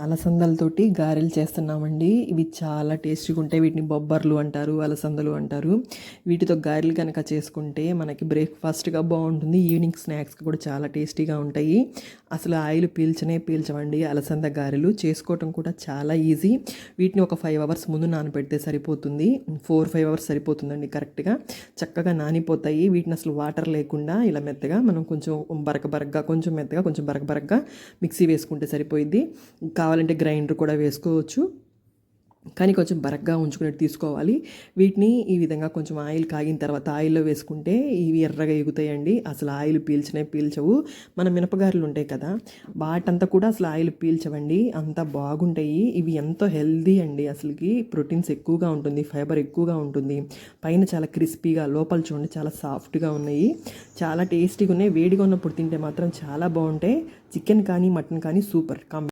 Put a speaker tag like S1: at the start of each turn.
S1: అలసందలతోటి గారెలు చేస్తున్నామండి. ఇవి చాలా టేస్టీగా ఉంటాయి. వీటిని బొబ్బర్లు అంటారు అలసందలు అంటారు. వీటితో గారెలు కనుక చేసుకుంటే మనకి బ్రేక్ఫాస్ట్గా బాగుంటుంది. ఈవినింగ్ స్నాక్స్కి కూడా చాలా టేస్టీగా ఉంటాయి. అసలు ఆయిల్ పీల్చనే పీల్చవండి అలసంద గారెలు. చేసుకోవటం కూడా చాలా ఈజీ. వీటిని ఒక ఫైవ్ అవర్స్ ముందు నానబెడితే సరిపోతుంది. ఫోర్ ఫైవ్ అవర్స్ సరిపోతుందండి కరెక్ట్గా. చక్కగా నానిపోతాయి. వీటిని అసలు వాటర్ లేకుండా ఇలా మెత్తగా మనం కొంచెం బరక బరకగా కొంచెం మెత్తగా కొంచెం బరక బరకగా మిక్సీ వేసుకుంటే సరిపోయిద్ది. కావాలంటే గ్రైండర్ కూడా వేసుకోవచ్చు. కానీ కొంచెం బరగ్గా ఉంచుకునేట్టు తీసుకోవాలి. వీటిని ఈ విధంగా కొంచెం ఆయిల్ కాగిన తర్వాత ఆయిల్లో వేసుకుంటే ఇవి ఎర్రగా ఎగుతాయండి. అసలు ఆయిల్ పీల్చనే పీల్చవు. మన మినపగారులు ఉంటాయి కదా వాటంతా కూడా అసలు ఆయిల్ పీల్చవండి. అంత బాగుంటాయి. ఇవి ఎంతో హెల్దీ అండి అసలుకి. ప్రోటీన్స్ ఎక్కువగా ఉంటుంది ఫైబర్ ఎక్కువగా ఉంటుంది. పైన చాలా క్రిస్పీగా లోపల చూడండి చాలా సాఫ్ట్గా ఉన్నాయి. చాలా టేస్టీగా ఉన్నాయి వేడిగా ఉన్నప్పుడు తింటే మాత్రం చాలా బాగుంటాయి. చికెన్ కానీ మటన్ కానీ సూపర్. కాంబి